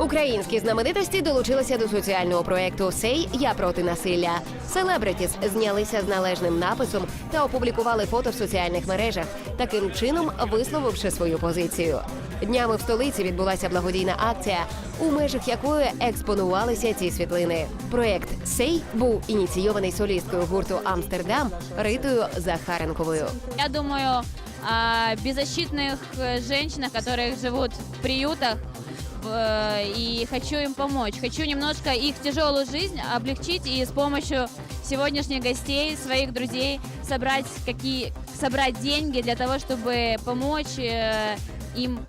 Українські знаменитості долучилися до соціального проекту Сей Я проти насилля. Селебритіс знялися з належним написом та опублікували фото в соціальних мережах, таким чином висловивши свою позицію. Днями в столиці відбулася благодійна акція, у межах якої експонувалися ці світлини. Проект Сей був ініційований солісткою гурту Амстердам Ритою Захаренковою. Я думаю о беззащитных э, женщинах, которые живут в приютах, э, и хочу им помочь. Хочу немножко их тяжелую жизнь облегчить и с помощью сегодняшних гостей, своих друзей собрать какие собрать деньги для того, чтобы помочь э, им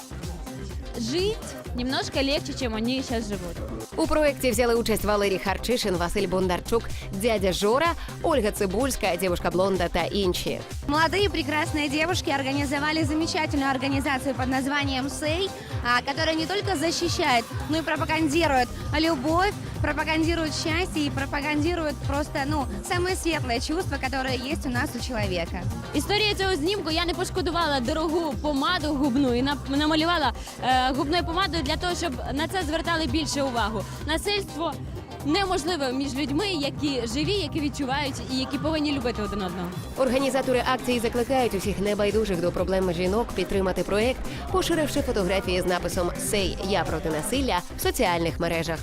жить немножко легче, чем они сейчас живут. У проєкті взяли участь Валерій Харчишин, Василь Бондарчук, дядя Жора, Ольга Цибульська, дівушка Блонда та інші. Молодые прекрасные девушки организовали замечательную организацию под названием «Сей», а, которая не только защищает, но и пропагандирует любовь, пропагандирует счастье и пропагандирует просто, ну, самое светлое чувство, которое есть у нас у человека. Історія цього знімку я не пошкодувала дорогу помаду губну і нап- намалювала е, губною помадою для того, щоб на це звертали більше увагу. Насильство неможливе між людьми, які живі, які відчувають і які повинні любити один одного. Організатори акції закликають усіх небайдужих до проблем жінок підтримати проект, поширивши фотографії з написом Сей Я проти насилля в соціальних мережах.